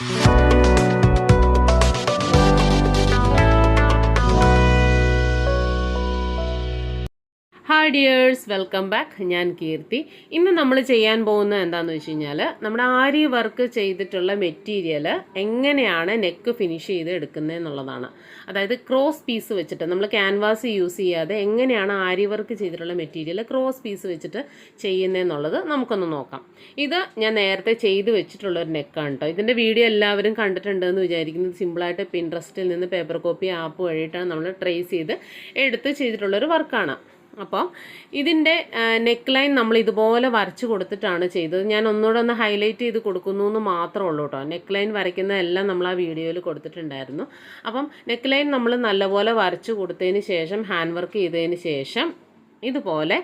Thank you. Hi dears welcome back ഞാൻ കീർത്തി. ഇന്ന് നമ്മൾ ചെയ്യാൻ പോകുന്നത് എന്താണെന്ന് വെച്ച് കഴിഞ്ഞാൽ നമ്മുടെ ആരി വർക്ക് ചെയ്തിട്ടുള്ള മെറ്റീരിയൽ എങ്ങനെയാണ് നെക്ക് ഫിനിഷ് ചെയ്ത് എടുക്കുന്നത് എന്നുള്ളതാണ്. അതായത് ക്രോസ് പീസ് വെച്ചിട്ട് നമ്മൾ ക്യാൻവാസ് യൂസ് ചെയ്യാതെ എങ്ങനെയാണ് ആരി വർക്ക് ചെയ്തിട്ടുള്ള മെറ്റീരിയൽ ക്രോസ് പീസ് വെച്ചിട്ട് ചെയ്യുന്നതെന്നുള്ളത് നമുക്കൊന്ന് നോക്കാം. ഇത് ഞാൻ നേരത്തെ ചെയ്ത് വെച്ചിട്ടുള്ള ഒരു നെക്കാണ് കേട്ടോ ഇതിന്റെ വീഡിയോ എല്ലാവരും കണ്ടിട്ടുണ്ടെന്ന് വിചാരിക്കുന്നത് സിമ്പിളായിട്ട് പിൻട്രസ്റ്റിൽ നിന്ന് പേപ്പർ കോപ്പി ആപ്പ് വഴിയിട്ടാണ് നമ്മൾ ട്രേസ് ചെയ്ത് എടുത്ത് ചെയ്തിട്ടുള്ളൊരു വർക്കാണ് അപ്പോൾ ഇതിന്റെ നെക്ക് ലൈൻ നമ്മൾ ഇതുപോലെ വരച്ച് കൊടുത്തിട്ടാണ് ചെയ്തത്. ഞാൻ ഒന്നുകൂടെ ഒന്ന് ഹൈലൈറ്റ് ചെയ്ത് കൊടുക്കുന്നു എന്ന് മാത്രമേ ഉള്ളൂ കേട്ടോ. നെക്ക് ലൈൻ വരയ്ക്കുന്നതെല്ലാം നമ്മൾ ആ വീഡിയോയിൽ കൊടുത്തിട്ടുണ്ടായിരുന്നു. അപ്പം നെക്ക് ലൈൻ നമ്മൾ നല്ലപോലെ വരച്ച് കൊടുത്തതിന് ശേഷം ഹാൻഡ് വർക്ക് ചെയ്തതിന് ശേഷം ഇതുപോലെ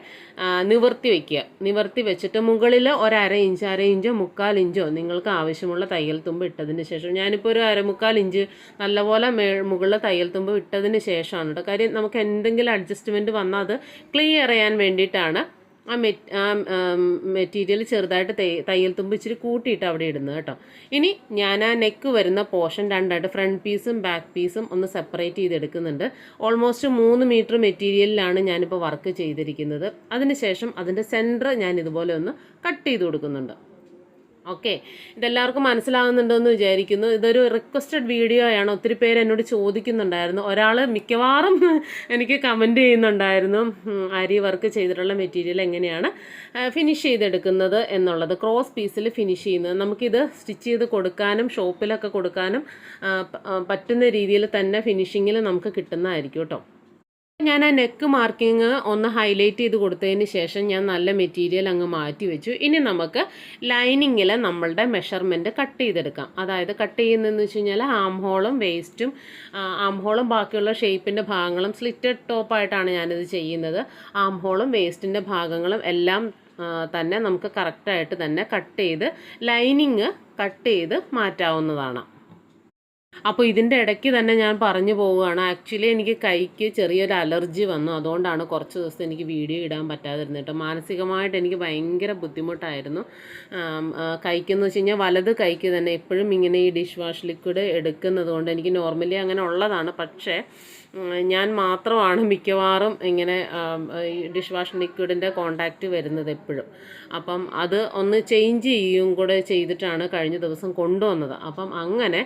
നിവർത്തി വയ്ക്കുക നിവർത്തി വെച്ചിട്ട് മുകളിൽ ഒരര ഇഞ്ച് അര ഇഞ്ചോ മുക്കാൽ ഇഞ്ചോ നിങ്ങൾക്ക് ആവശ്യമുള്ള തയ്യൽ തുമ്പ് ഇട്ടതിന് ശേഷം. ഞാനിപ്പോൾ ഒരു അരമുക്കാൽ ഇഞ്ച് നല്ലപോലെ മേ മുകളിൽ തയ്യൽ തുമ്പ് ഇട്ടതിന് ശേഷമാണ് കേട്ടോ കാര്യം നമുക്ക് എന്തെങ്കിലും അഡ്ജസ്റ്റ്മെന്റ് വന്നാൽ അത് ക്ലിയർ ചെയ്യാൻ വേണ്ടിയിട്ടാണ് ആ മെറ്റ് ആ മെറ്റീരിയൽ ചെറുതായിട്ട് തയ്യ- തയ്യൽ തുമ്പ് ഇച്ചിരി കൂട്ടിയിട്ട് അവിടെ ഇടുന്നത് കേട്ടോ. ഇനി ഞാൻ ആ നെക്ക് വരുന്ന പോർഷൻ രണ്ടായിട്ട് ഫ്രണ്ട് പീസും ബാക്ക് പീസും ഒന്ന് സെപ്പറേറ്റ് ചെയ്തെടുക്കുന്നുണ്ട്. ഓൾമോസ്റ്റ് മൂന്ന് മീറ്റർ മെറ്റീരിയലിലാണ് ഞാനിപ്പോൾ വർക്ക് ചെയ്തിരിക്കുന്നത്. അതിനുശേഷം അതിന്റെ സെന്റർ ഞാൻ ഇതുപോലെ ഒന്ന് കട്ട് ചെയ്ത് കൊടുക്കുന്നുണ്ട്. ഓക്കെ. ഇതെല്ലാവർക്കും മനസ്സിലാകുന്നുണ്ടോ എന്ന് വിചാരിക്കുന്നു. ഇതൊരു റിക്വസ്റ്റഡ് വീഡിയോ ആണ് ഒത്തിരി പേര് എന്നോട് ചോദിക്കുന്നുണ്ടായിരുന്നു. ഒരാൾ മിക്കവാറും എനിക്ക് കമന്റ് ചെയ്യുന്നുണ്ടായിരുന്നു. അരി വർക്ക് ചെയ്തിട്ടുള്ള മെറ്റീരിയൽ എങ്ങനെയാണ് ഫിനിഷ് ചെയ്തെടുക്കുന്നത് എന്നുള്ളത്. ക്രോസ് പീസിൽ ഫിനിഷ് ചെയ്യുന്നത്. നമുക്കിത് സ്റ്റിച്ച് ചെയ്ത് കൊടുക്കാനും ഷോപ്പിലൊക്കെ കൊടുക്കാനും പറ്റുന്ന രീതിയിൽ തന്നെ ഫിനിഷിങ്ങിൽ നമുക്ക് കിട്ടുന്നതായിരിക്കും കേട്ടോ. ഞാൻ ആ നെക്ക് മാർക്കിങ് ഒന്ന് ഹൈലൈറ്റ് ചെയ്ത് കൊടുത്തതിന് ശേഷം ഞാൻ നല്ല മെറ്റീരിയൽ അങ്ങ് മാറ്റി വെച്ചു. ഇനി നമുക്ക് ലൈനിങ്ങിൽ നമ്മളുടെ മെഷർമെന്റ് കട്ട് ചെയ്തെടുക്കാം. അതായത് കട്ട് ചെയ്യുന്നതെന്ന് വെച്ച് കഴിഞ്ഞാൽ ആം ഹോളും വേസ്റ്റും ആം ഹോളും ബാക്കിയുള്ള ഷേപ്പിന്റെ ഭാഗങ്ങളും സ്ലിറ്റഡ് ടോപ്പായിട്ടാണ് ഞാനിത് ചെയ്യുന്നത്. ആം ഹോളും വേസ്റ്റിന്റെ ഭാഗങ്ങളും എല്ലാം തന്നെ നമുക്ക് കറക്റ്റായിട്ട് തന്നെ കട്ട് ചെയ്ത് ലൈനിങ് കട്ട് ചെയ്ത് മാറ്റാവുന്നതാണ്. അപ്പോൾ ഇതിന്റെ ഇടയ്ക്ക് തന്നെ ഞാൻ പറഞ്ഞു പോവുകയാണ്. ആക്ച്വലി എനിക്ക് കൈക്ക് ചെറിയൊരു അലർജി വന്നു. അതുകൊണ്ടാണ് കുറച്ച് ദിവസം എനിക്ക് വീഡിയോ ഇടാൻ പറ്റാതിരുന്നത് കേട്ടോ. മാനസികമായിട്ട് എനിക്ക് ഭയങ്കര ബുദ്ധിമുട്ടായിരുന്നു. കൈക്കെന്ന് വെച്ച് കഴിഞ്ഞാൽ വലത് കൈക്ക് തന്നെ എപ്പോഴും ഇങ്ങനെ ഈ ഡിഷ് വാഷ് ലിക്വിഡ് എടുക്കുന്നത് കൊണ്ട് എനിക്ക് നോർമലി അങ്ങനെ ഉള്ളതാണ്. പക്ഷേ ഞാൻ മാത്രമാണ് മിക്കവാറും ഇങ്ങനെ ഡിഷ് വാഷ് ലിക്വിഡിന്റെ കോണ്ടാക്റ്റ് വരുന്നത് എപ്പോഴും. അപ്പം അത് ഒന്ന് ചേഞ്ച് ചെയ്യും കൂടെ ചെയ്തിട്ടാണ് കഴിഞ്ഞ ദിവസം കൊണ്ടുവന്നത്. അപ്പം അങ്ങനെ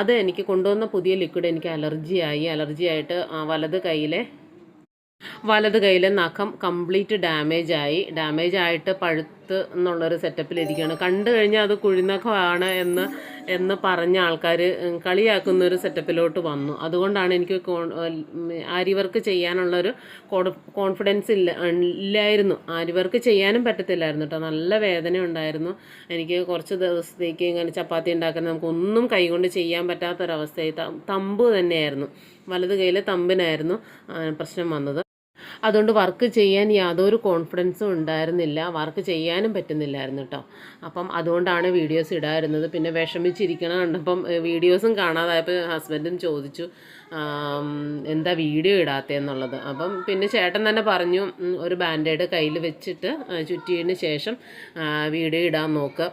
അത് എനിക്ക് കൊണ്ടുവന്ന പുതിയ ലിക്വിഡ് എനിക്ക് അലർജിയായി അലർജിയായിട്ട് വലത് കൈയിലെ വലത് കൈയിലെ നഖം കംപ്ലീറ്റ് ഡാമേജായി ഡാമേജായിട്ട് ഡാമേജ് പഴുത്ത് എന്നുള്ളൊരു സെറ്റപ്പിലിരിക്കുകയാണ്. കണ്ടു കഴിഞ്ഞാൽ അത് കുഴിനഖമാണ് എന്ന് എന്ന് പറഞ്ഞ ആൾക്കാർ കളിയാക്കുന്ന ഒരു സെറ്റപ്പിലോട്ട് വന്നു. അതുകൊണ്ടാണ് എനിക്ക് ആരി വർക്ക് ചെയ്യാനുള്ളൊരു കോൺഫിഡൻസ് ഇല്ല ഇല്ലായിരുന്നു. ആരി വർക്ക് ചെയ്യാനും പറ്റത്തില്ലായിരുന്നു കേട്ടോ. നല്ല വേദന ഉണ്ടായിരുന്നു. എനിക്ക് കുറച്ച് ദിവസത്തേക്ക് ഇങ്ങനെ ചപ്പാത്തി ഉണ്ടാക്കുന്ന നമുക്കൊന്നും കൈകൊണ്ട് ചെയ്യാൻ പറ്റാത്തൊരവസ്ഥയായി. തമ്പ് തന്നെയായിരുന്നു. വലത് കയ്യിൽ തമ്പിനായിരുന്നു പ്രശ്നം വന്നത്. അതുകൊണ്ട് വർക്ക് ചെയ്യാൻ യാതൊരു കോൺഫിഡൻസും ഉണ്ടായിരുന്നില്ല. വർക്ക് ചെയ്യാനും പറ്റുന്നില്ലായിരുന്നു കേട്ടോ അപ്പം അതുകൊണ്ടാണ് വീഡിയോസ് ഇടായിരുന്നത് പിന്നെ വിഷമിച്ചിരിക്കണം കണ്ടപ്പം വീഡിയോസും കാണാതായപ്പോൾ ഹസ്ബൻഡും ചോദിച്ചു എന്താ വീഡിയോ ഇടാത്തതെന്നുള്ളത് അപ്പം പിന്നെ ചേട്ടൻ തന്നെ പറഞ്ഞു ഒരു ബാൻഡേഡ് കയ്യിൽ വെച്ചിട്ട് ചുറ്റിയതിന് ശേഷം വീഡിയോ ഇടാൻ നോക്കുക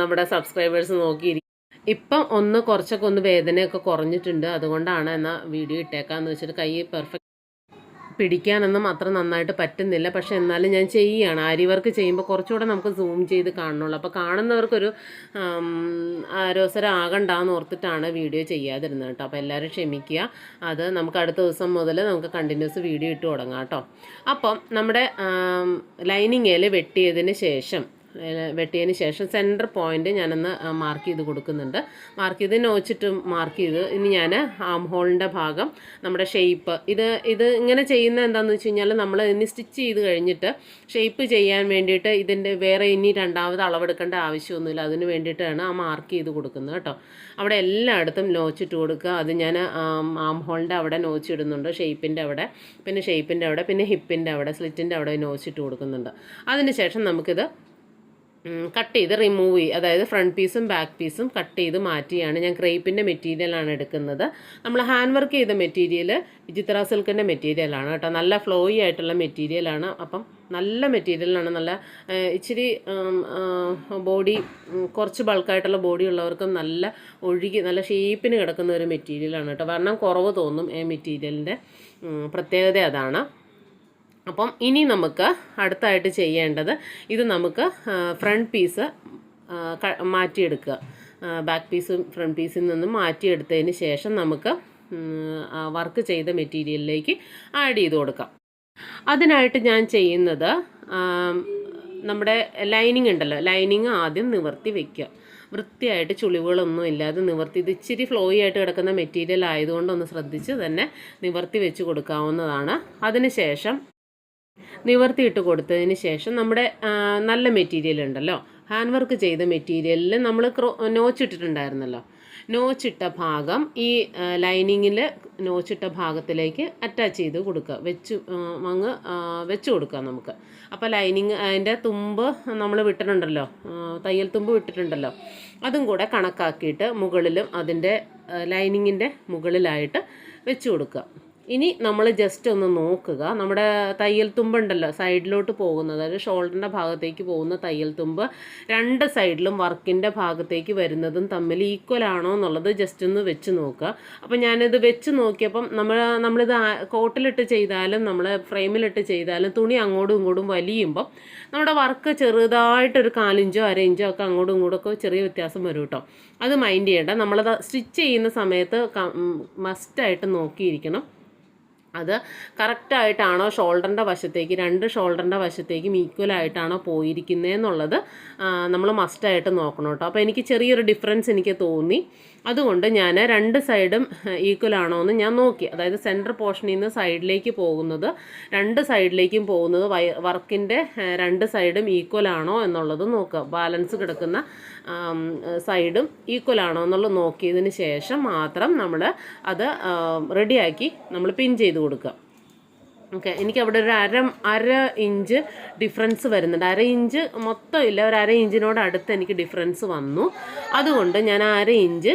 നമ്മുടെ സബ്സ്ക്രൈബേഴ്സ് നോക്കിയിരിക്കും ഇപ്പം ഒന്ന് കുറച്ചൊക്കെ ഒന്ന് വേദനയൊക്കെ കുറഞ്ഞിട്ടുണ്ട്. അതുകൊണ്ടാണ് എന്നാൽ വീഡിയോ ഇട്ടേക്കാന്ന് വെച്ചിട്ട് കൈ പെർഫെക്റ്റ് പിടിക്കാനൊന്നും അത്ര നന്നായിട്ട് പറ്റുന്നില്ല. പക്ഷേ എന്നാലും ഞാൻ ചെയ്യുകയാണ് അരി വർക്ക് ചെയ്യുമ്പോൾ കുറച്ചുകൂടെ നമുക്ക് സൂം ചെയ്ത് കാണണുള്ളൂ. അപ്പോൾ കാണുന്നവർക്കൊരു ആരോസരം ആകണ്ടാന്ന് ഓർത്തിട്ടാണ് വീഡിയോ ചെയ്യാതിരുന്നത് കേട്ടോ. അപ്പോൾ എല്ലാവരും ക്ഷമിക്കുക. അത് നമുക്ക് അടുത്ത ദിവസം മുതൽ നമുക്ക് കണ്ടിന്യൂസ് വീഡിയോ ഇട്ട് തുടങ്ങാം കേട്ടോ. അപ്പം നമ്മുടെ ലൈനിങ്ങയിൽ വെട്ടിയതിന് ശേഷം വെട്ടിയതിന് ശേഷം സെന്റർ പോയിന്റ് ഞാനൊന്ന് മാർക്ക് ചെയ്ത് കൊടുക്കുന്നുണ്ട്. മാർക്ക് ചെയ്ത് നോച്ചിട്ട് മാർക്ക് ചെയ്ത് ഇനി ഞാൻ ആം ഹോളിന്റെ ഭാഗം നമ്മുടെ ഷേപ്പ് ഇത് ഇത് ഇങ്ങനെ ചെയ്യുന്ന എന്താണെന്ന് വെച്ച് കഴിഞ്ഞാൽ നമ്മൾ ഇനി സ്റ്റിച്ച് ചെയ്ത് കഴിഞ്ഞിട്ട് ഷേപ്പ് ചെയ്യാൻ വേണ്ടിയിട്ട് ഇതിന്റെ വേറെ ഇനി രണ്ടാമത് അളവെടുക്കേണ്ട ആവശ്യമൊന്നുമില്ല. അതിന് വേണ്ടിയിട്ടാണ് ആ മാർക്ക് ചെയ്ത് കൊടുക്കുന്നത് കേട്ടോ. അവിടെ എല്ലായിടത്തും നോച്ചിട്ട് കൊടുക്കുക. അത് ഞാൻ ആം ഹോളിന്റെ അവിടെ നോച്ചിടുന്നുണ്ട് ഷേപ്പിന്റെ അവിടെ പിന്നെ ഷേപ്പിന്റെ അവിടെ പിന്നെ ഹിപ്പിന്റെ അവിടെ സ്ലിറ്റിന്റെ അവിടെ നോച്ചിട്ട് കൊടുക്കുന്നുണ്ട്. അതിന് ശേഷം നമുക്കിത് കട്ട് ചെയ്ത് റിമൂവ് ചെയ്യും അതായത് ഫ്രണ്ട് പീസും ബാക്ക് പീസും കട്ട് ചെയ്ത് മാറ്റിയാണ് ഞാൻ ക്രേപ്പിന്റെ മെറ്റീരിയലാണ് എടുക്കുന്നത്. നമ്മൾ ഹാൻഡ് വർക്ക് ചെയ്ത മെറ്റീരിയൽ വിചിത്ര സിൽക്കിന്റെ മെറ്റീരിയലാണ് കേട്ടോ. നല്ല ഫ്ലോയി ആയിട്ടുള്ള മെറ്റീരിയലാണ് അപ്പം നല്ല മെറ്റീരിയലാണ് നല്ല ഇച്ചിരി ബോഡി കുറച്ച് ബൾക്കായിട്ടുള്ള ബോഡി ഉള്ളവർക്കും നല്ല ഒഴുകി നല്ല ഷേപ്പിന് കിടക്കുന്ന ഒരു മെറ്റീരിയലാണ് കേട്ടോ. വണ്ണം കുറവ് തോന്നും ഈ മെറ്റീരിയലിന്റെ പ്രത്യേകത അതാണ്. അപ്പം ഇനി നമുക്ക് അടുത്തായിട്ട് ചെയ്യേണ്ടത് ഇത് നമുക്ക് ഫ്രണ്ട് പീസ് മാറ്റിയെടുക്കുക. ബാക്ക് പീസും ഫ്രണ്ട് പീസിൽ നിന്നും മാറ്റിയെടുത്തതിന് ശേഷം നമുക്ക് വർക്ക് ചെയ്ത മെറ്റീരിയലിലേക്ക് ആഡ് ചെയ്ത് കൊടുക്കാം. അതിനായിട്ട് ഞാൻ ചെയ്യുന്നത് നമ്മുടെ ലൈനിങ് ഉണ്ടല്ലോ ലൈനിങ് ആദ്യം നിവർത്തി വെക്കുക. വൃത്തിയായിട്ട് ചുളിവുകളൊന്നും ഇല്ലാതെ നിവർത്തി ഇത് ഇച്ചിരി ഫ്ലോയി ആയിട്ട് കിടക്കുന്ന മെറ്റീരിയൽ ആയതുകൊണ്ട് ഒന്ന് ശ്രദ്ധിച്ച് തന്നെ നിവർത്തി വെച്ച് കൊടുക്കാവുന്നതാണ്. അതിനുശേഷം നിവർത്തിയിട്ട് കൊടുത്തതിന് ശേഷം നമ്മുടെ നല്ല മെറ്റീരിയൽ ഉണ്ടല്ലോ. ഹാൻഡ് വർക്ക് ചെയ്ത മെറ്റീരിയലിൽ നമ്മൾ ക്രോ നോച്ചിട്ടിട്ടുണ്ടായിരുന്നല്ലോ നോച്ചിട്ട ഭാഗം ഈ ലൈനിങ്ങിൽ നോച്ചിട്ട ഭാഗത്തിലേക്ക് അറ്റാച്ച് ചെയ്ത് കൊടുക്കുക. വെച്ച് അങ്ങ് വെച്ച് കൊടുക്കുക നമുക്ക്. അപ്പോൾ ലൈനിങ് അതിന്റെ തുമ്പ് നമ്മൾ വിട്ടിട്ടുണ്ടല്ലോ. തയ്യൽ തുമ്പ് വിട്ടിട്ടുണ്ടല്ലോ. അതും കൂടെ കണക്കാക്കിയിട്ട് മുകളിലും അതിന്റെ ലൈനിങ്ങിന്റെ മുകളിലായിട്ട് വെച്ച് കൊടുക്കുക. ഇനി നമ്മൾ ജസ്റ്റ് ഒന്ന് നോക്കുക. നമ്മുടെ തയ്യൽ തുമ്പുണ്ടല്ലോ സൈഡിലോട്ട് പോകുന്നത്. അതായത് ഷോൾഡറിന്റെ ഭാഗത്തേക്ക് പോകുന്ന തയ്യൽ തുമ്പ് രണ്ട് സൈഡിലും വർക്കിന്റെ ഭാഗത്തേക്ക് വരുന്നതും തമ്മിൽ ഈക്വൽ ആണോ എന്നുള്ളത് ജസ്റ്റ് ഒന്ന് വെച്ച് നോക്കുക. അപ്പോൾ ഞാനിത് വെച്ച് നോക്കിയപ്പം നമ്മൾ നമ്മളിത് കോട്ടിലിട്ട് ചെയ്താലും നമ്മൾ ഫ്രെയിമിലിട്ട് ചെയ്താലും തുണി അങ്ങോട്ടും ഇങ്ങോട്ടും വലിയുമ്പം നമ്മുടെ വർക്ക് ചെറുതായിട്ടൊരു കാലിഞ്ചോ അര ഇഞ്ചോ ഒക്കെ അങ്ങോട്ടും ഇങ്ങോട്ടും ഒക്കെ ചെറിയ വ്യത്യാസം വരും കേട്ടോ. അത് മൈൻഡ് ചെയ്യേണ്ട. നമ്മളത് സ്റ്റിച്ച് ചെയ്യുന്ന സമയത്ത് മസ്റ്റായിട്ട് നോക്കിയിരിക്കണം. അത് കറക്റ്റായിട്ടാണോ ഷോൾഡറിന്റെ വശത്തേക്ക് രണ്ട് ഷോൾഡറിന്റെ വശത്തേക്കും ഈക്വൽ ആയിട്ടാണോ പോയിരിക്കുന്നതെന്നുള്ളത് നമ്മൾ മസ്റ്റായിട്ട് നോക്കണം കേട്ടോ. അപ്പോൾ എനിക്ക് ചെറിയൊരു ഡിഫറൻസ് എനിക്ക് തോന്നി. അതുകൊണ്ട് ഞാൻ രണ്ട് സൈഡും ഈക്വൽ ആണോ എന്ന് ഞാൻ നോക്കി. അതായത് സെന്റർ പോർഷനിൽ നിന്ന് സൈഡിലേക്ക് പോകുന്നത് രണ്ട് സൈഡിലേക്കും പോകുന്നത് വർക്കിന്റെ രണ്ട് സൈഡും ഈക്വൽ ആണോ എന്നുള്ളത് നോക്കുക. ബാലൻസ് കിടക്കുന്ന സൈഡും ഈക്വൽ ആണോ എന്നുള്ളത് നോക്കിയതിന് ശേഷം മാത്രം നമ്മൾ അത് റെഡിയാക്കി നമ്മൾ പിൻ ചെയ്ത് കൊടുക്കുക. ഓക്കെ എനിക്ക് അവിടെ ഒരു അര അര ഇഞ്ച് ഡിഫറൻസ് വരുന്നുണ്ട്. അര ഇഞ്ച് മൊത്തം ഇല്ല ഒരു അര ഇഞ്ചിനോട് അടുത്ത് എനിക്ക് ഡിഫറൻസ് വന്നു. അതുകൊണ്ട് ഞാൻ അര ഇഞ്ച്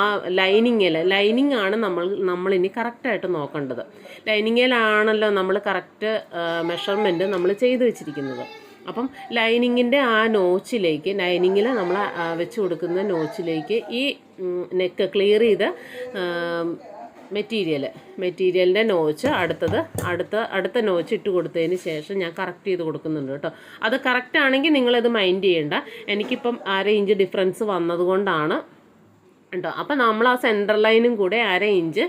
ആ ലൈനിങ്ങിൽ ലൈനിങ് ആണ് നമ്മൾ നമ്മളിനി കറക്റ്റായിട്ട് നോക്കേണ്ടത്. ലൈനിങ്ങിലാണല്ലോ നമ്മൾ കറക്റ്റ് മെഷർമെന്റ് നമ്മൾ ചെയ്ത് വെച്ചിരിക്കുന്നത്. അപ്പം ലൈനിങ്ങിന്റെ ആ നോച്ചിലേക്ക് ലൈനിങ്ങിൽ നമ്മൾ വെച്ച് കൊടുക്കുന്ന നോച്ചിലേക്ക് ഈ നെക്ക് ക്ലിയർ ചെയ്ത മെറ്റീരിയൽ മെറ്റീരിയലിന്റെ നോച്ച് അടുത്തത് അടുത്ത അടുത്ത നോച്ച് ഇട്ട് കൊടുത്തതിന് ശേഷം ഞാൻ കറക്റ്റ് ചെയ്ത് കൊടുക്കുന്നുണ്ട് കേട്ടോ. അത് കറക്റ്റ് ആണെങ്കിൽ നിങ്ങളത് മൈൻഡ് ചെയ്യേണ്ട. എനിക്കിപ്പം അര ഇഞ്ച് ഡിഫറൻസ് വന്നതുകൊണ്ടാണ് കേട്ടോ അപ്പം നമ്മൾ ആ സെന്റർ ലൈനും കൂടെ അര ഇഞ്ച്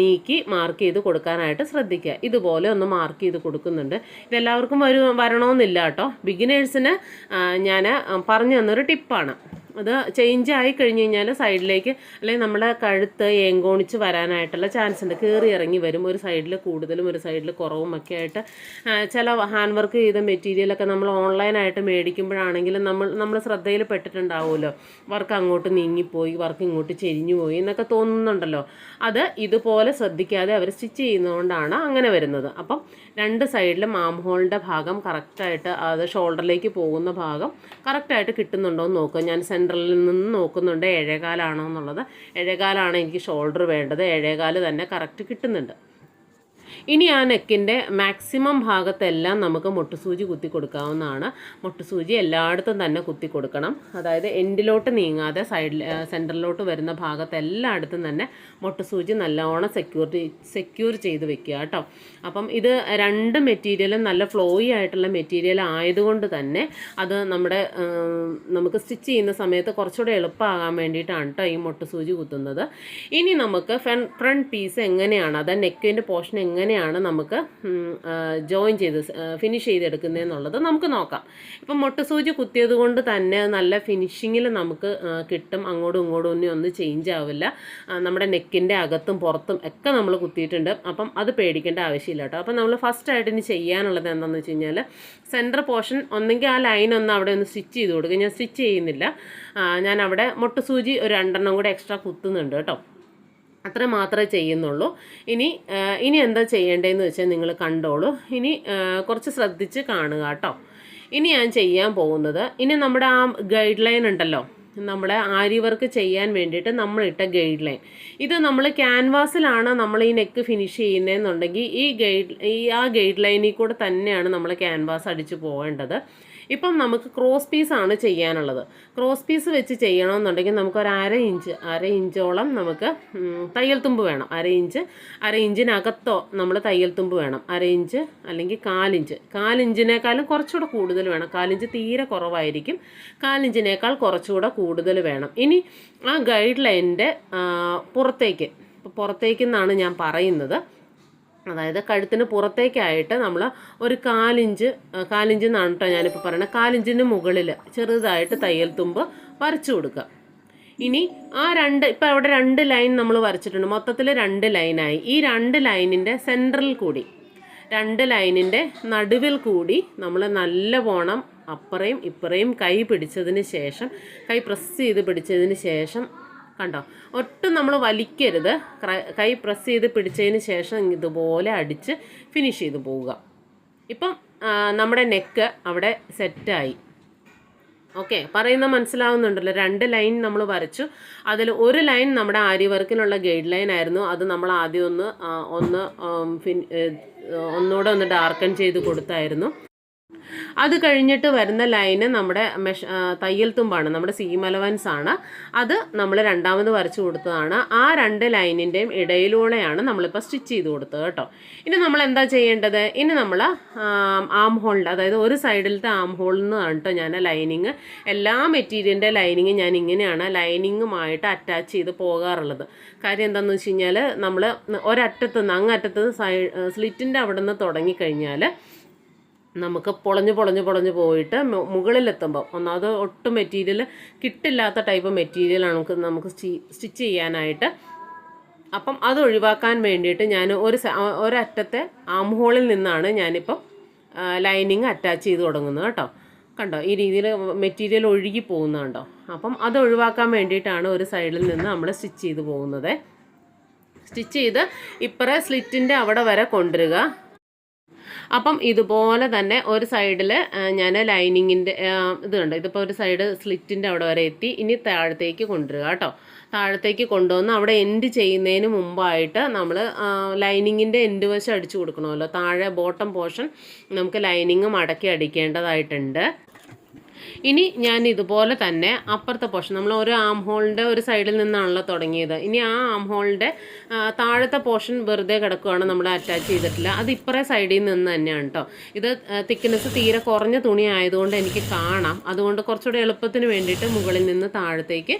നീക്കി മാർക്ക് ചെയ്ത് കൊടുക്കാനായിട്ട് ശ്രദ്ധിക്കുക. ഇതുപോലെ ഒന്ന് മാർക്ക് ചെയ്ത് കൊടുക്കുന്നുണ്ട്. ഇതെല്ലാവർക്കും വരും വരണമെന്നില്ല കേട്ടോ. ബിഗിനേഴ്സിന് ഞാൻ പറഞ്ഞു തന്നൊരു ടിപ്പാണ് അത് ചേഞ്ച് ആയി കഴിഞ്ഞ് കഴിഞ്ഞാൽ സൈഡിലേക്ക് അല്ലെങ്കിൽ നമ്മുടെ കഴുത്ത് ഏങ്കോണിച്ച് വരാനായിട്ടുള്ള ചാൻസ് ഉണ്ട്. കയറി ഇറങ്ങി വരും. ഒരു സൈഡിൽ കൂടുതലും ഒരു സൈഡിൽ കുറവും ഒക്കെ ആയിട്ട് ചില ഹാൻഡ് വർക്ക് ചെയ്ത മെറ്റീരിയലൊക്കെ നമ്മൾ ഓൺലൈനായിട്ട് മേടിക്കുമ്പോഴാണെങ്കിലും നമ്മൾ നമ്മൾ ശ്രദ്ധയിൽ പെട്ടിട്ടുണ്ടാവുമല്ലോ. വർക്ക് അങ്ങോട്ട് നീങ്ങിപ്പോയി വർക്ക് ഇങ്ങോട്ട് ചെരിഞ്ഞു പോയി എന്നൊക്കെ തോന്നുന്നുണ്ടല്ലോ. അത് ഇതുപോലെ ശ്രദ്ധിക്കാതെ അവർ സ്റ്റിച്ച് ചെയ്യുന്നതുകൊണ്ടാണ് അങ്ങനെ വരുന്നത്. അപ്പം രണ്ട് സൈഡിലും ആം ഹോളിന്റെ ഭാഗം കറക്റ്റായിട്ട് അത് ഷോൾഡറിലേക്ക് പോകുന്ന ഭാഗം കറക്റ്റായിട്ട് കിട്ടുന്നുണ്ടോ എന്ന് നോക്കുക. ഞാൻ സെന്ററിൽ നിന്ന് നോക്കുന്നുണ്ട് ഏഴേകാലാണോ എന്നുള്ളത്. ഏഴേകാലാണ് എനിക്ക് ഷോൾഡർ വേണ്ടത്. ഏഴേകാൽ തന്നെ കറക്റ്റ് കിട്ടുന്നുണ്ട്. ഇനി ആ നെക്കിന്റെ മാക്സിമം ഭാഗത്തെല്ലാം നമുക്ക് മുട്ടുസൂചി കുത്തി കൊടുക്കാവുന്നതാണ് മുട്ടുസൂചി എല്ലായിടത്തും തന്നെ കുത്തി കൊടുക്കണം അതായത് എൻഡിലോട്ട് നീങ്ങാതെ സൈഡിൽ സെന്ററിലോട്ട് വരുന്ന ഭാഗത്ത് എല്ലായിടത്തും തന്നെ മുട്ടുസൂചി നല്ലോണം സെക്യൂരിറ്റി സെക്യൂർ ചെയ്ത് വെക്കുക കേട്ടോ. അപ്പം ഇത് രണ്ട് മെറ്റീരിയലും നല്ല ഫ്ലോയി ആയിട്ടുള്ള മെറ്റീരിയൽ ആയതുകൊണ്ട് തന്നെ അത് നമ്മുടെ നമുക്ക് സ്റ്റിച്ച് ചെയ്യുന്ന സമയത്ത് കുറച്ചുകൂടെ എളുപ്പമാകാൻ വേണ്ടിയിട്ടാണ് കേട്ടോ ഈ മുട്ടുസൂചി കുത്തുന്നത്. ഇനി നമുക്ക് ഫ്രണ്ട് പീസ് എങ്ങനെയാണ് അത് നെക്കിന്റെ പോർഷൻ എങ്ങനെയാണ് നമുക്ക് ജോയിൻ ചെയ്ത് ഫിനിഷ് ചെയ്തെടുക്കുന്നതെന്നുള്ളത് നമുക്ക് നോക്കാം. ഇപ്പം മുട്ടുസൂചി കുത്തിയത് കൊണ്ട് തന്നെ നല്ല ഫിനിഷിങ്ങിൽ നമുക്ക് കിട്ടും. അങ്ങോട്ടും ഇങ്ങോട്ടും ഒന്നും ഒന്നും ചേഞ്ച് ആവില്ല. നമ്മുടെ നെക്കിന്റെ അകത്തും പുറത്തും ഒക്കെ നമ്മൾ കുത്തിയിട്ടുണ്ട്. അപ്പം അത് പേടിക്കേണ്ട ആവശ്യമില്ല കേട്ടോ. അപ്പം നമ്മൾ ഫസ്റ്റ് ആയിട്ട് ഇനി ചെയ്യാനുള്ളത് എന്താണെന്ന് വെച്ച് കഴിഞ്ഞാൽ സെന്റർ പോർഷൻ ഒന്നെങ്കിൽ ആ ലൈൻ ഒന്ന് അവിടെ ഒന്ന് സ്റ്റിച്ച് ചെയ്ത് കൊടുക്കുക ഞാൻ സ്റ്റിച്ച് ചെയ്യുന്നില്ല. ഞാൻ അവിടെ മുട്ടുസൂചി ഒരു രണ്ടെണ്ണം കൂടെ എക്സ്ട്രാ കുത്തുന്നുണ്ട് കേട്ടോ. അത്ര മാത്രമേ ചെയ്യുന്നുള്ളൂ. ഇനി ഇനി എന്താ ചെയ്യേണ്ടതെന്ന് വെച്ചാൽ നിങ്ങൾ കണ്ടോളൂ. ഇനി കുറച്ച് ശ്രദ്ധിച്ച് കാണുക കേട്ടോ. ഇനി ഞാൻ ചെയ്യാൻ പോകുന്നത് ഇനി നമ്മുടെ ആ ഗൈഡ് ലൈൻ ഉണ്ടല്ലോ. നമ്മുടെ ആരി വർക്ക് ചെയ്യാൻ വേണ്ടിയിട്ട് നമ്മളിട്ട ഗൈഡ് ലൈൻ ഇത് നമ്മൾ ക്യാൻവാസിലാണ് നമ്മൾ ഈ നെക്ക് ഫിനിഷ് ചെയ്യുന്നതെന്നുണ്ടെങ്കിൽ ഈ ഗൈഡ് ഈ ആ ഗൈഡ് ലൈനിൽ കൂടെ തന്നെയാണ് നമ്മൾ ക്യാൻവാസ് അടിച്ച് പോകേണ്ടത്. ഇപ്പം നമുക്ക് ക്രോസ് പീസാണ് ചെയ്യാനുള്ളത്. ക്രോസ് പീസ് വെച്ച് ചെയ്യണമെന്നുണ്ടെങ്കിൽ നമുക്ക് ഒരു അര ഇഞ്ച് അര ഇഞ്ചോളം നമുക്ക് തയ്യൽ തുമ്പ് വേണം. അര ഇഞ്ച് അര ഇഞ്ചിനകത്തോ നമ്മൾ തയ്യൽ തുമ്പ് വേണം. അര ഇഞ്ച് അല്ലെങ്കിൽ കാലിഞ്ച് കാലിഞ്ചിനേക്കാളും കുറച്ചുകൂടെ കൂടുതൽ വേണം. കാലിഞ്ച് തീരെ കുറവായിരിക്കും. കാലിഞ്ചിനേക്കാൾ കുറച്ചുകൂടെ കൂടുതൽ വേണം. ഇനി ആ ഗൈഡ് ലൈനിന്റെ പുറത്തേക്ക്. ഇപ്പോൾ പുറത്തേക്ക് ഞാൻ പറയുന്നത്. അതായത് കഴുത്തിന് പുറത്തേക്കായിട്ട് നമ്മൾ ഒരു കാലിഞ്ച് കാലിഞ്ച് എന്നാണ് കേട്ടോ ഞാനിപ്പോൾ പറയുന്നത് കാലിഞ്ചിന് മുകളിൽ ചെറുതായിട്ട് തയ്യൽ തുമ്പ് വരച്ചു കൊടുക്കുക. ഇനി ആ രണ്ട് ഇപ്പം അവിടെ രണ്ട് ലൈൻ നമ്മൾ വരച്ചിട്ടുണ്ട്. മൊത്തത്തിൽ രണ്ട് ലൈനായി. ഈ രണ്ട് ലൈനിന്റെ സെന്ററിൽ കൂടി രണ്ട് ലൈനിന്റെ നടുവിൽ കൂടി നമ്മൾ നല്ല പോണം അപ്പുറയും ഇപ്പുറയും കൈ പിടിച്ചതിന് ശേഷം കൈ പ്രസ് ചെയ്ത് പിടിച്ചതിന് ശേഷം കണ്ടോ? ഒട്ടും നമ്മൾ വലിക്കരുത്. കൈ പ്രസ് ചെയ്ത് പിടിച്ചതിന് ശേഷം ഇതുപോലെ അടിച്ച് ഫിനിഷ് ചെയ്ത് പോവുക. ഇപ്പം നമ്മുടെ നെക്ക് അവിടെ സെറ്റായി ഓക്കെ പറയുന്ന മനസ്സിലാവുന്നുണ്ടല്ലോ. രണ്ട് ലൈൻ നമ്മൾ വരച്ചു. അതിൽ ഒരു ലൈൻ നമ്മുടെ ആര്യ വർക്കിനുള്ള ഗൈഡ് ലൈൻ ആയിരുന്നു. അത് നമ്മൾ ആദ്യം ഒന്ന് ഒന്ന് ഒന്നുകൂടെ ഒന്ന് ഡാർക്കൺ ചെയ്ത് കൊടുത്തായിരുന്നു. അത് കഴിഞ്ഞിട്ട് വരുന്ന ലൈന് നമ്മുടെ മെഷ തയ്യൽ തുമ്പാണ് നമ്മുടെ സീം അലവൻസ് ആണ്. അത് നമ്മൾ രണ്ടാമത് വരച്ചു കൊടുത്തതാണ്. ആ രണ്ട് ലൈനിന്റെയും ഇടയിലൂടെയാണ് നമ്മളിപ്പോൾ സ്റ്റിച്ച് ചെയ്ത് കൊടുത്തത് കേട്ടോ. ഇനി നമ്മൾ എന്താ ചെയ്യേണ്ടത്? ഇനി നമ്മൾ ആം ഹോളിന്റെ അതായത് ഒരു സൈഡിലത്തെ ആം ഹോളിൽ നിന്ന് കേട്ടോ ഞാൻ ലൈനിങ്. എല്ലാ മെറ്റീരിയലിന്റെ ലൈനിങ് ഞാൻ ഇങ്ങനെയാണ് ലൈനിങ്ങുമായിട്ട് അറ്റാച്ച് ചെയ്ത് പോകാറുള്ളത്. കാര്യം എന്താണെന്ന് വെച്ച് കഴിഞ്ഞാൽ നമ്മൾ ഒരറ്റത്ത് നിന്ന് അങ്ങറ്റത്ത് സൈ സ്ലിറ്റിന്റെ അവിടെ നിന്ന് തുടങ്ങിക്കഴിഞ്ഞാൽ നമുക്ക് പൊളഞ്ഞ് പൊളഞ്ഞ് പൊളഞ്ഞ് പോയിട്ട് മുകളിലെത്തുമ്പോൾ ഒന്നാമത് ഒട്ടും മെറ്റീരിയൽ കിട്ടില്ലാത്ത ടൈപ്പ് മെറ്റീരിയലാണ് നമുക്ക് നമുക്ക് സ്റ്റിച്ച് ചെയ്യാനായിട്ട്. അപ്പം അത് ഒഴിവാക്കാൻ വേണ്ടിയിട്ട് ഞാൻ ഒരു ഒരറ്റത്തെ ആം ഹോളിൽ നിന്നാണ് ഞാനിപ്പം ലൈനിങ് അറ്റാച്ച് ചെയ്ത് തുടങ്ങുന്നത് കേട്ടോ. കണ്ടോ? ഈ രീതിയിൽ മെറ്റീരിയൽ ഒഴുകി പോകുന്നുണ്ടോ അപ്പം അത് ഒഴിവാക്കാൻ വേണ്ടിയിട്ടാണ് ഒരു സൈഡിൽ നിന്ന് നമ്മൾ സ്റ്റിച്ച് ചെയ്ത് പോകുന്നത്. സ്റ്റിച്ച് ചെയ്ത് ഇപ്പറേ സ്ലിറ്റിന്റെ അവിടെ വരെ കൊണ്ടുവരിക. അപ്പം ഇതുപോലെ തന്നെ ഒരു സൈഡിൽ ഞാൻ ലൈനിങ്ങിന്റെ ഇത് കണ്ടോ? ഇതിപ്പോൾ ഒരു സൈഡ് സ്ലിറ്റിന്റെ അവിടെ വരെ എത്തി. ഇനി താഴത്തേക്ക് കൊണ്ടുവരിക കേട്ടോ. താഴത്തേക്ക് കൊണ്ടുവന്ന് അവിടെ എൻഡ് ചെയ്യുന്നതിന് മുമ്പായിട്ട് നമ്മൾ ലൈനിങ്ങിന്റെ എൻഡ് വശം അടിച്ചു കൊടുക്കണമല്ലോ. താഴെ ബോട്ടം പോർഷൻ നമുക്ക് ലൈനിങ് മടക്കി അടിക്കേണ്ടതായിട്ടുണ്ട്. ഇനി ഞാൻ ഇതുപോലെ തന്നെ അപ്പുറത്തെ പോർഷൻ നമ്മൾ ഒരു ആം ഹോളിന്റെ ഒരു സൈഡിൽ നിന്നാണല്ലോ തുടങ്ങിയത്. ഇനി ആ ആം ഹോളിന്റെ താഴത്തെ പോർഷൻ വെറുതെ കിടക്കുകയാണ് നമ്മൾ അറ്റാച്ച് ചെയ്തിട്ടില്ല. അത് ഇപ്പറേ സൈഡിൽ നിന്ന് തന്നെയാണ് കേട്ടോ ഇത് തിക്നെസ് തീരെ കുറഞ്ഞ തുണി ആയതുകൊണ്ട് എനിക്ക് കാണാം. അതുകൊണ്ട് കുറച്ചുകൂടെ എളുപ്പത്തിന് വേണ്ടിയിട്ട് മുകളിൽ നിന്ന് താഴത്തേക്ക്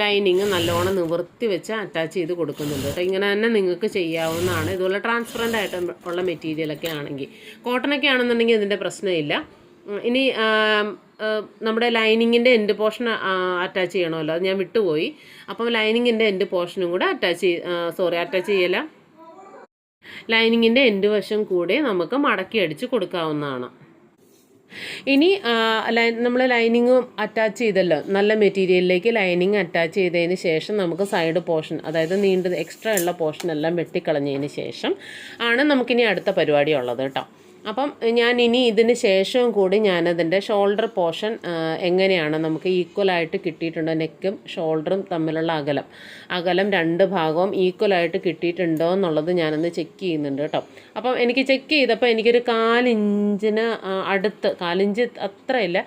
ലൈനിങ് നല്ലോണം നിവർത്തി വെച്ച് അറ്റാച്ച് ചെയ്ത് കൊടുക്കുന്നുണ്ട് കേട്ടോ ഇങ്ങനെ തന്നെ നിങ്ങൾക്ക് ചെയ്യാവുന്നതാണ്. ഇതുപോലെ ട്രാൻസ്പെറന്റ് ആയിട്ട് ഉള്ള മെറ്റീരിയലൊക്കെ ആണെങ്കിൽ കോട്ടണൊക്കെ ആണെന്നുണ്ടെങ്കിൽ ഇതിന്റെ പ്രശ്നമില്ല. ഇനി നമ്മുടെ ലൈനിങ്ങിന്റെ എൻഡ് പോർഷൻ അറ്റാച്ച് ചെയ്യണമല്ലോ. അത് ഞാൻ വിട്ടുപോയി. അപ്പം ലൈനിങ്ങിന്റെ എൻഡ് പോർഷനും കൂടെ അറ്റാച്ച് സോറി അറ്റാച്ച് ചെയ്യല. ലൈനിങ്ങിന്റെ എൻഡ് വശം കൂടെ നമുക്ക് മടക്കി അടിച്ച് കൊടുക്കാവുന്നതാണ്. ഇനി ലൈ നമ്മൾ ലൈനിങ്ങും അറ്റാച്ച് ചെയ്തല്ലോ. നല്ല മെറ്റീരിയലിലേക്ക് ലൈനിങ് അറ്റാച്ച് ചെയ്തതിന് ശേഷം നമുക്ക് സൈഡ് പോർഷൻ അതായത് നീണ്ടത് എക്സ്ട്രാ ഉള്ള പോർഷൻ എല്ലാം വെട്ടിക്കളഞ്ഞതിന് ശേഷം ആണ് നമുക്കിനി അടുത്ത പരിപാടി ഉള്ളത് കേട്ടോ. അപ്പം ഞാൻ ഇനി ഇതിന് ശേഷവും കൂടി ഞാനതിന്റെ ഷോൾഡർ പോർഷൻ എങ്ങനെയാണ് നമുക്ക് ഈക്വലായിട്ട് കിട്ടിയിട്ടുണ്ടോ നെക്കും ഷോൾഡറും തമ്മിലുള്ള അകലം. അകലം രണ്ട് ഭാഗവും ഈക്വലായിട്ട് കിട്ടിയിട്ടുണ്ടോ എന്നുള്ളത് ഞാനൊന്ന് ചെക്ക് ചെയ്യുന്നുണ്ട് കേട്ടോ. അപ്പം എനിക്ക് ചെക്ക് ചെയ്തപ്പോൾ എനിക്കൊരു കാലിഞ്ചിന് അടുത്ത് കാലിഞ്ച് അത്രയില്ല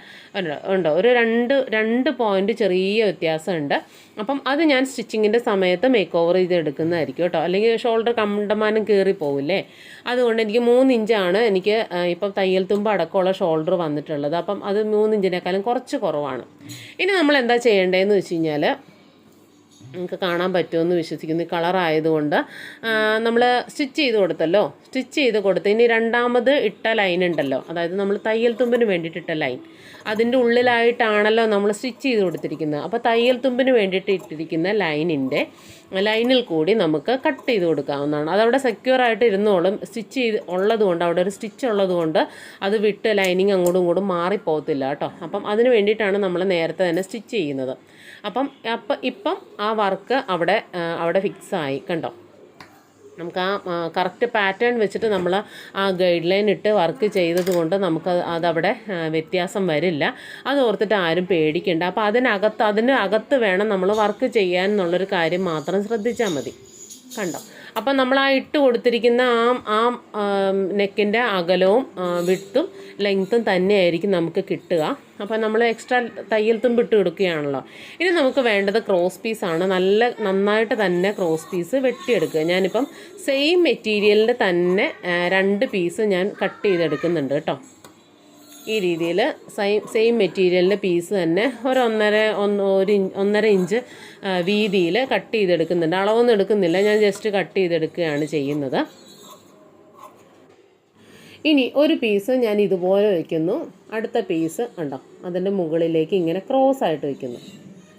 ഉണ്ട്- ഒരു രണ്ട് രണ്ട് പോയിന്റ് ചെറിയ വ്യത്യാസമുണ്ട്. അപ്പം അത് ഞാൻ സ്റ്റിച്ചിങ്ങിന്റെ സമയത്ത് മേക്ക് ഓവർ ചെയ്ത് എടുക്കുന്നതായിരിക്കും കേട്ടോ. അല്ലെങ്കിൽ ഷോൾഡർ കണ്ടമാനം കയറി പോവില്ലേ അതുകൊണ്ട് എനിക്ക് മൂന്ന് ഇഞ്ചാണ് എനിക്ക് ഇപ്പം തയ്യൽ തുമ്പ് അടക്കമുള്ള ഷോൾഡർ വന്നിട്ടുള്ളത്. അപ്പം അത് മൂന്നിഞ്ചിനേക്കാളും കുറച്ച് കുറവാണ്. ഇനി നമ്മൾ എന്താ ചെയ്യേണ്ടതെന്ന് വെച്ച് കഴിഞ്ഞാൽ നിങ്ങൾക്ക് കാണാൻ പറ്റുമെന്ന് വിശ്വസിക്കുന്നു. ഈ കളറായതുകൊണ്ട് നമ്മൾ സ്റ്റിച്ച് ചെയ്ത് കൊടുത്തല്ലോ. സ്റ്റിച്ച് ചെയ്ത് കൊടുത്ത് ഇനി രണ്ടാമത് ഇട്ട ലൈൻ ഉണ്ടല്ലോ. അതായത് നമ്മൾ തയ്യൽ തുമ്പിന് വേണ്ടിയിട്ട് ഇട്ട ലൈൻ അതിന്റെ ഉള്ളിലായിട്ടാണല്ലോ നമ്മൾ സ്റ്റിച്ച് ചെയ്ത് കൊടുത്തിരിക്കുന്നത്. അപ്പോൾ തയ്യൽ തുമ്പിന് വേണ്ടിയിട്ട് ഇട്ടിരിക്കുന്ന ലൈനിന്റെ ലൈനിൽ കൂടി നമുക്ക് കട്ട് ചെയ്ത് കൊടുക്കാവുന്നതാണ്. അതവിടെ സെക്യൂർ ആയിട്ട് ഇരുന്നോളും. സ്റ്റിച്ച് ചെയ്ത് ഉള്ളതുകൊണ്ട് അവിടെ ഒരു സ്റ്റിച്ച് ഉള്ളതുകൊണ്ട് അത് വിട്ട് ലൈനിങ് അങ്ങോട്ടും ഇങ്ങോട്ടും മാറിപ്പോകത്തില്ല കേട്ടോ. അപ്പം അതിന് വേണ്ടിയിട്ടാണ് നമ്മൾ നേരത്തെ തന്നെ സ്റ്റിച്ച് ചെയ്യുന്നത്. അപ്പം അപ്പം ഇപ്പം ആ വർക്ക് അവിടെ അവിടെ ഫിക്സ് ആയി കണ്ടോ? നമുക്ക് ആ കറക്റ്റ് പാറ്റേൺ വെച്ചിട്ട് നമ്മൾ ആ ഗൈഡ് ലൈൻ ഇട്ട് വർക്ക് ചെയ്തതുകൊണ്ട് നമുക്ക് അതവിടെ വ്യത്യാസം വരില്ല. അത് ഓർത്തിട്ട് ആരും പേടിക്കണ്ട. അപ്പോൾ അതിനകത്ത് അതിന് അകത്ത് വേണം നമ്മൾ വർക്ക് ചെയ്യാൻ എന്നുള്ളൊരു കാര്യം മാത്രം ശ്രദ്ധിച്ചാൽ മതി. കണ്ടോ? അപ്പം നമ്മൾ ആ ഇട്ട് കൊടുത്തിരിക്കുന്ന ആ ആ നെക്കിന്റെ അകലവും വിട്ടും ലെങ്ത്തും തന്നെയായിരിക്കും നമുക്ക് കിട്ടുക. അപ്പം നമ്മൾ എക്സ്ട്രാ തയ്യൽ തുമ്പ് ഇട്ട് കൊടുക്കുകയാണല്ലോ. ഇനി നമുക്ക് വേണ്ടത് ക്രോസ് പീസാണ് നല്ല നന്നായിട്ട് തന്നെ ക്രോസ് പീസ് വെട്ടിയെടുക്കുക. ഞാനിപ്പം സെയിം മെറ്റീരിയലിന്റെ തന്നെ രണ്ട് പീസ് ഞാൻ കട്ട് ചെയ്തെടുക്കുന്നുണ്ട് കേട്ടോ. ഈ രീതിയിൽ സെയിം സെയിം മെറ്റീരിയലിന്റെ പീസ് തന്നെ ഒരു ഒന്ന് ഒരു ഒന്നര ഇഞ്ച് വീതിയിൽ കട്ട് ചെയ്തെടുക്കുന്നുണ്ട്. അളവൊന്നും എടുക്കുന്നില്ല. ഞാൻ ജസ്റ്റ് കട്ട് ചെയ്തെടുക്കുകയാണ് ചെയ്യുന്നത്. ഇനി ഒരു പീസ് ഞാൻ ഇതുപോലെ വയ്ക്കുന്നു അടുത്ത പീസ് ഉണ്ടോ അതിന്റെ മുകളിലേക്ക് ഇങ്ങനെ ക്രോസ് ആയിട്ട് വയ്ക്കുന്നു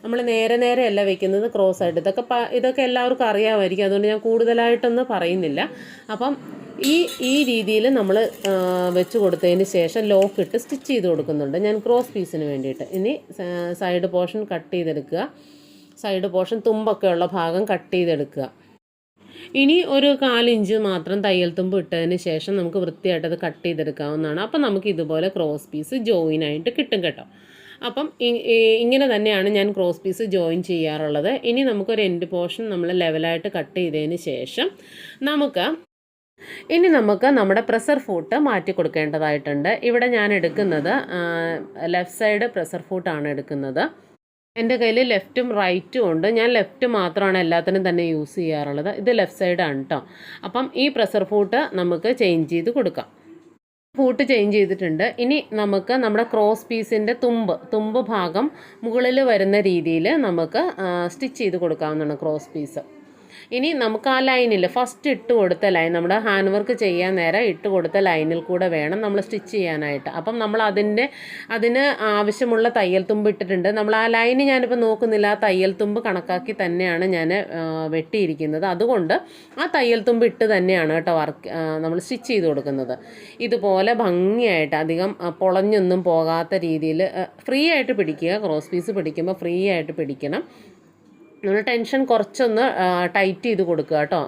നമ്മൾ നേരെ നേരെ അല്ല വെക്കുന്നത് ക്രോസ് ആയിട്ട്. ഇതൊക്കെ ഇതൊക്കെ എല്ലാവർക്കും അറിയാമായിരിക്കും. അതുകൊണ്ട് ഞാൻ കൂടുതലായിട്ടൊന്നും പറയുന്നില്ല. അപ്പം ഈ ഈ രീതിയിൽ നമ്മൾ വെച്ച് കൊടുത്തതിന് ശേഷം ലോക്ക് ഇട്ട് സ്റ്റിച്ച് ചെയ്ത് കൊടുക്കുന്നുണ്ട്. ഞാൻ ക്രോസ് പീസിന് വേണ്ടിയിട്ട്. ഇനി സൈഡ് പോർഷൻ കട്ട് ചെയ്തെടുക്കുക. സൈഡ് പോർഷൻ തുമ്പൊക്കെ ഉള്ള ഭാഗം കട്ട് ചെയ്തെടുക്കുക. ഇനി ഒരു കാലിഞ്ച് മാത്രം തയ്യൽ തുമ്പ് ഇട്ടതിന് ശേഷം നമുക്ക് വൃത്തിയായിട്ട് അത് കട്ട് ചെയ്തെടുക്കാവുന്നതാണ്. അപ്പം നമുക്ക് ഇതുപോലെ ക്രോസ് പീസ് ജോയിൻ ആയിട്ട് കിട്ടും കേട്ടോ. അപ്പം ഇങ്ങനെ തന്നെയാണ് ഞാൻ ക്രോസ് പീസ് ജോയിൻ ചെയ്യാറുള്ളത്. ഇനി നമുക്കൊരു എൻഡ് പോർഷൻ നമ്മൾ ലെവലായിട്ട് കട്ട് ചെയ്തതിന് ശേഷം നമുക്ക് ഇനി നമുക്ക് നമ്മുടെ പ്രഷർ ഫൂട്ട് മാറ്റി കൊടുക്കേണ്ടതായിട്ടുണ്ട്. ഇവിടെ ഞാൻ എടുക്കുന്നത് ലെഫ്റ്റ് സൈഡ് പ്രഷർ ഫൂട്ടാണ് എടുക്കുന്നത്. എന്റെ കയ്യിൽ ലെഫ്റ്റും റൈറ്റും ഉണ്ട്. ഞാൻ ലെഫ്റ്റ് മാത്രമാണ് എല്ലാത്തിനും തന്നെ യൂസ് ചെയ്യാറുള്ളത്. ഇത് ലെഫ്റ്റ് സൈഡാണ് കേട്ടോ അപ്പം ഈ പ്രഷർ ഫൂട്ട് നമുക്ക് ചേഞ്ച് ചെയ്ത് കൊടുക്കാം. ഫൂട്ട് ചേഞ്ച് ചെയ്തിട്ടുണ്ട്. ഇനി നമുക്ക് നമ്മുടെ ക്രോസ് പീസിന്റെ തുമ്പ് തുമ്പ് ഭാഗം മുകളിൽ വരുന്ന രീതിയിൽ നമുക്ക് സ്റ്റിച്ച് ചെയ്ത് കൊടുക്കാവുന്നതാണ് ക്രോസ് പീസ് ഇനി നമുക്ക് ആ ലൈനിൽ ഫസ്റ്റ് ഇട്ട് കൊടുത്ത ലൈൻ നമ്മുടെ ഹാൻഡ് വർക്ക് ചെയ്യാൻ നേരം ഇട്ട് കൊടുത്ത ലൈനിൽ കൂടെ വേണം നമ്മൾ സ്റ്റിച്ച് ചെയ്യാനായിട്ട്. അപ്പം നമ്മൾ അതിന്റെ അതിന് ആവശ്യമുള്ള തയ്യൽ തുമ്പ് ഇട്ടിട്ടുണ്ട്. നമ്മൾ ആ ലൈന് ഞാനിപ്പോൾ നോക്കുന്നില്ല. ആ തയ്യൽ തുമ്പ് കണക്കാക്കി തന്നെയാണ് ഞാൻ വെട്ടിയിരിക്കുന്നത്. അതുകൊണ്ട് ആ തയ്യൽ തുമ്പ് ഇട്ട് തന്നെയാണ് കേട്ടോ വർക്ക് നമ്മൾ സ്റ്റിച്ച് ചെയ്ത് കൊടുക്കുന്നത്. ഇതുപോലെ ഭംഗിയായിട്ട് അധികം പൊളഞ്ഞൊന്നും പോകാത്ത രീതിയിൽ ഫ്രീ ആയിട്ട് പിടിക്കുക. ക്രോസ് പീസ് പിടിക്കുമ്പോൾ ഫ്രീ ആയിട്ട് പിടിക്കണം. നമ്മൾ ടെൻഷൻ കുറച്ചൊന്ന് ടൈറ്റ് ചെയ്ത് കൊടുക്കുക കേട്ടോ.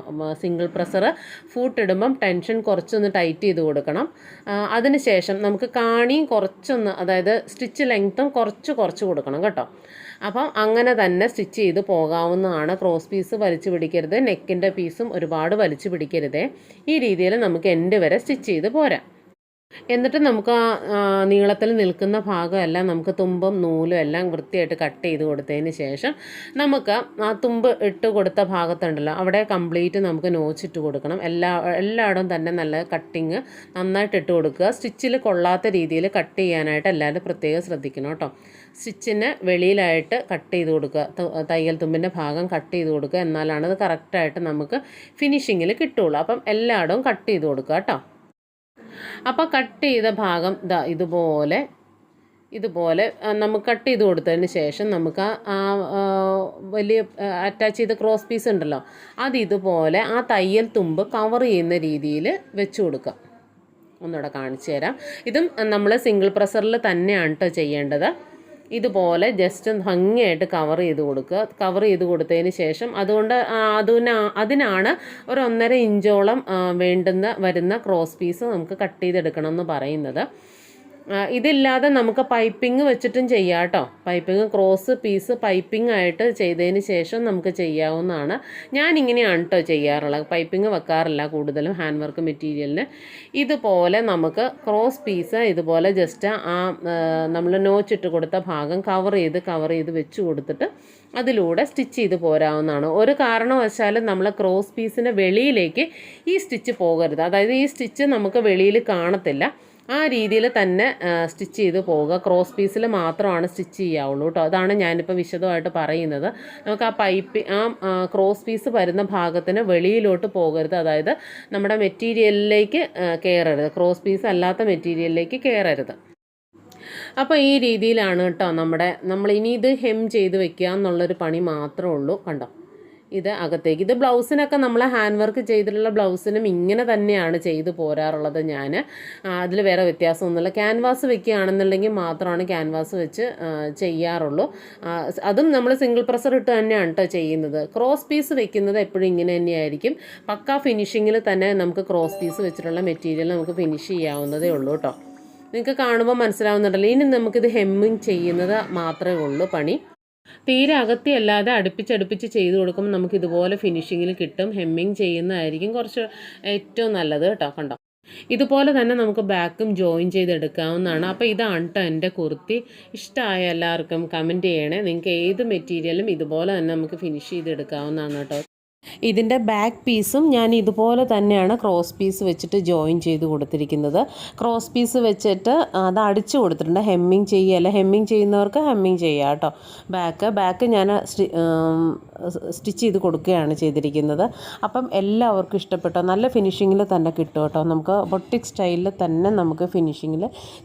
സിംഗിൾ പ്രഷർ ഫൂട്ട് ഇടുമ്പം ടെൻഷൻ കുറച്ചൊന്ന് ടൈറ്റ് ചെയ്ത് കൊടുക്കണം. അതിനുശേഷം നമുക്ക് കാണിയും കുറച്ചൊന്ന് അതായത് സ്റ്റിച്ച് ലെങ്ത്തും കുറച്ച് കുറച്ച് കൊടുക്കണം കേട്ടോ. അപ്പം അങ്ങനെ തന്നെ സ്റ്റിച്ച് ചെയ്ത് പോകാവുന്നതാണ്. ക്രോസ് പീസ് വലിച്ചു പിടിക്കരുത്. നെക്കിന്റെ പീസും ഒരുപാട് വലിച്ചു പിടിക്കരുതേ. ഈ രീതിയിൽ നമുക്ക് എൻഡ് വരെ സ്റ്റിച്ച് ചെയ്ത് പോരാം. എന്നിട്ട് നമുക്ക് ആ നീളത്തിൽ നിൽക്കുന്ന ഭാഗമെല്ലാം നമുക്ക് തുമ്പും നൂലും എല്ലാം വൃത്തിയായിട്ട് കട്ട് ചെയ്ത് കൊടുത്തതിന് ശേഷം നമുക്ക് ആ തുമ്പ് ഇട്ട് കൊടുത്ത ഭാഗത്തുണ്ടല്ലോ അവിടെ കംപ്ലീറ്റ് നമുക്ക് നോച്ചിട്ട് കൊടുക്കണം. എല്ലാ എല്ലായിടവും തന്നെ നല്ല കട്ടിങ് നന്നായിട്ട് ഇട്ട് കൊടുക്കുക. സ്റ്റിച്ചിൽ കൊള്ളാത്ത രീതിയിൽ കട്ട് ചെയ്യാനായിട്ട് എല്ലാവരും പ്രത്യേകം ശ്രദ്ധിക്കണം കേട്ടോ. സ്റ്റിച്ചിന് വെളിയിലായിട്ട് കട്ട് ചെയ്ത് കൊടുക്കുക. തയ്യൽ തുമ്പിന്റെ ഭാഗം കട്ട് ചെയ്ത് കൊടുക്കുക. എന്നാലാണ് അത് കറക്റ്റായിട്ട് നമുക്ക് ഫിനിഷിങ്ങിൽ കിട്ടുള്ളൂ അപ്പം എല്ലായിടവും കട്ട് ചെയ്ത് കൊടുക്കുക കേട്ടോ. അപ്പോൾ കട്ട് ചെയ്ത ഭാഗം ഇതാ ഇതുപോലെ ഇതുപോലെ നമുക്ക് കട്ട് ചെയ്ത് കൊടുത്തതിന് ശേഷം നമുക്ക് ആ വലിയ അറ്റാച്ച് ചെയ്ത ക്രോസ് പീസ് ഉണ്ടല്ലോ അത് ഇതുപോലെ ആ തയ്യൽ തുമ്പ് കവർ ചെയ്യുന്ന രീതിയിൽ വെച്ച് കൊടുക്കുക ഒന്നുകൂടെ കാണിച്ചു തരാം. ഇതും നമ്മൾ സിംഗിൾ പ്രസറിൽ തന്നെയാണ് കേട്ടോ ചെയ്യേണ്ടത്. ഇതുപോലെ ജസ്റ്റ് ഭംഗിയായിട്ട് കവർ ചെയ്ത് കൊടുക്കുക. കവർ ചെയ്ത് കൊടുത്തതിന് ശേഷം അതുകൊണ്ട് അതിന് അതിനാണ് ഒരു ഒന്നര ഇഞ്ചോളം വേണ്ടുന്ന വരുന്ന ക്രോസ് പീസ് നമുക്ക് കട്ട് ചെയ്തെടുക്കണം എന്ന് പറയുന്നത്. ഇതില്ലാതെ നമുക്ക് പൈപ്പിംഗ് വെച്ചിട്ടും ചെയ്യാം കേട്ടോ പൈപ്പിംഗ് ക്രോസ് പീസ് പൈപ്പിംഗ് ആയിട്ട് ചെയ്തതിന് ശേഷം നമുക്ക് ചെയ്യാവുന്നതാണ്. ഞാനിങ്ങനെയാണ് കേട്ടോ ചെയ്യാറുള്ളത്. പൈപ്പിംഗ് വെക്കാറില്ല കൂടുതലും ഹാൻഡ് വർക്ക് മെറ്റീരിയലിന് ഇതുപോലെ നമുക്ക് ക്രോസ് പീസ് ഇതുപോലെ ജസ്റ്റ് ആ നമ്മൾ നോച്ചിട്ട് കൊടുത്ത ഭാഗം കവർ ചെയ്ത് കവർ ചെയ്ത് വെച്ച് കൊടുത്തിട്ട് അതിലൂടെ സ്റ്റിച്ച് ചെയ്ത് പോരാവുന്നതാണ്. ഒരു കാരണവശാലും നമ്മൾ ക്രോസ് പീസിന്റെ വെളിയിലേക്ക് ഈ സ്റ്റിച്ച് പോകരുത്. അതായത് ഈ സ്റ്റിച്ച് നമുക്ക് വെളിയിൽ കാണത്തില്ല. ആ രീതിയിൽ തന്നെ സ്റ്റിച്ച് ചെയ്ത് പോവുക. ക്രോസ് പീസിൽ മാത്രമാണ് സ്റ്റിച്ച് ചെയ്യാവുള്ളൂ കേട്ടോ. അതാണ് ഞാനിപ്പോൾ വിശദമായിട്ട് പറയുന്നത്. നമുക്ക് ആ പൈപ്പ് ആ ക്രോസ് പീസ് വരുന്ന ഭാഗത്തിന് വെളിയിലോട്ട് പോകരുത്. അതായത് നമ്മുടെ മെറ്റീരിയലിലേക്ക് കയറരുത് ക്രോസ് പീസ് അല്ലാത്ത മെറ്റീരിയലിലേക്ക് കയറരുത് അപ്പോൾ ഈ രീതിയിലാണ് കേട്ടോ നമ്മുടെ നമ്മൾ ഇനി ഇത് ഹെം ചെയ്ത് വെക്കുക എന്നുള്ളൊരു പണി മാത്രമേ ഉള്ളൂ. കണ്ടോ? ഇത് അകത്തേക്ക്. ഇത് ബ്ലൗസിനൊക്കെ നമ്മൾ ഹാൻഡ് വർക്ക് ചെയ്തിട്ടുള്ള ബ്ലൗസിനും ഇങ്ങനെ തന്നെയാണ് ചെയ്ത് പോരാറുള്ളത് ഞാൻ അതിൽ വേറെ വ്യത്യാസമൊന്നുമില്ല. ക്യാൻവാസ് വെക്കുകയാണെന്നുണ്ടെങ്കിൽ മാത്രമാണ് ക്യാൻവാസ് വെച്ച് ചെയ്യാറുള്ളൂ. അതും നമ്മൾ സിംഗിൾ പ്രസർ ഇട്ട് തന്നെയാണ് കേട്ടോ ചെയ്യുന്നത്. ക്രോസ് പീസ് വെക്കുന്നത് എപ്പോഴും ഇങ്ങനെ തന്നെയായിരിക്കും. പക്ക ഫിനിഷിങ്ങിൽ തന്നെ നമുക്ക് ക്രോസ് പീസ് വെച്ചിട്ടുള്ള മെറ്റീരിയൽ നമുക്ക് ഫിനിഷ് ചെയ്യാവുന്നതേ ഉള്ളൂ കേട്ടോ നിങ്ങൾക്ക് കാണുമ്പോൾ മനസ്സിലാവുന്നുണ്ടല്ലോ. ഇനി നമുക്കിത് ഹെമ്മിങ് ചെയ്യുന്നത് മാത്രമേ ഉള്ളൂ പണി. തീരെ അകത്തി അല്ലാതെ അടുപ്പിച്ചടുപ്പിച്ച് ചെയ്ത് കൊടുക്കുമ്പോൾ നമുക്ക് ഇതുപോലെ ഫിനിഷിങ്ങിൽ കിട്ടും. ഹെമ്മിങ് ചെയ്യുന്നതായിരിക്കും കുറച്ച് ഏറ്റവും നല്ലത് കേട്ടോ കണ്ടോ? ഇതുപോലെ തന്നെ നമുക്ക് ബാക്കും ജോയിൻ ചെയ്തെടുക്കാവുന്നതാണ്. അപ്പോൾ ഇതാണ് കേട്ടോ എന്റെ കുർത്തി. ഇഷ്ടമായ എല്ലാവർക്കും കമന്റ് ചെയ്യണേ. നിങ്ങൾക്ക് ഏത് മെറ്റീരിയലും ഇതുപോലെ തന്നെ നമുക്ക് ഫിനിഷ് ചെയ്തെടുക്കാവുന്നതാണ് കേട്ടോ ഇതിന്റെ ബാക്ക് പീസും ഞാൻ ഇതുപോലെ തന്നെയാണ് ക്രോസ് പീസ് വെച്ചിട്ട് ജോയിൻ ചെയ്ത് കൊടുത്തിരിക്കുന്നത്. ക്രോസ് പീസ് വെച്ചിട്ട് അത് അടിച്ചു കൊടുത്തിട്ടുണ്ട്. ഹെമ്മിങ് ചെയ്യുക അല്ല? ഹെമ്മിങ് ചെയ്യുന്നവർക്ക് ഹെമ്മിങ് ചെയ്യാം കേട്ടോ. ബാക്ക് ബാക്ക് ഞാൻ സ്റ്റിച്ച് ചെയ്ത് കൊടുക്കുകയാണ് ചെയ്തിരിക്കുന്നത്. അപ്പം എല്ലാവർക്കും ഇഷ്ടപ്പെട്ടോ? നല്ല ഫിനിഷിങ്ങിൽ തന്നെ കിട്ടും കേട്ടോ. നമുക്ക് ബൊട്ടിക് സ്റ്റൈലിൽ തന്നെ നമുക്ക് ഫിനിഷിങ്ങിൽ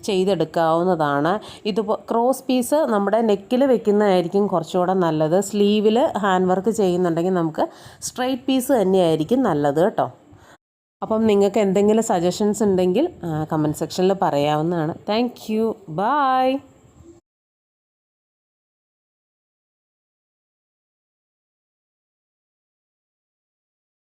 ചെയ്തെടുക്കാവുന്നതാണ്. ഇത് ക്രോസ് പീസ് നമ്മുടെ നെക്കിൽ വെക്കുന്നതായിരിക്കും കുറച്ചുകൂടെ നല്ലത്. സ്ലീവിൽ ഹാൻഡ് വർക്ക് ചെയ്യുന്നുണ്ടെങ്കിൽ നമുക്ക് സ്ട്രൈറ്റ് പീസ് തന്നെയായിരിക്കും നല്ലത് കേട്ടോ. അപ്പം നിങ്ങൾക്ക് എന്തെങ്കിലും സജഷൻസ് ഉണ്ടെങ്കിൽ കമന്റ് സെക്ഷനിൽ പറയാവുന്നതാണ്. Thank you bye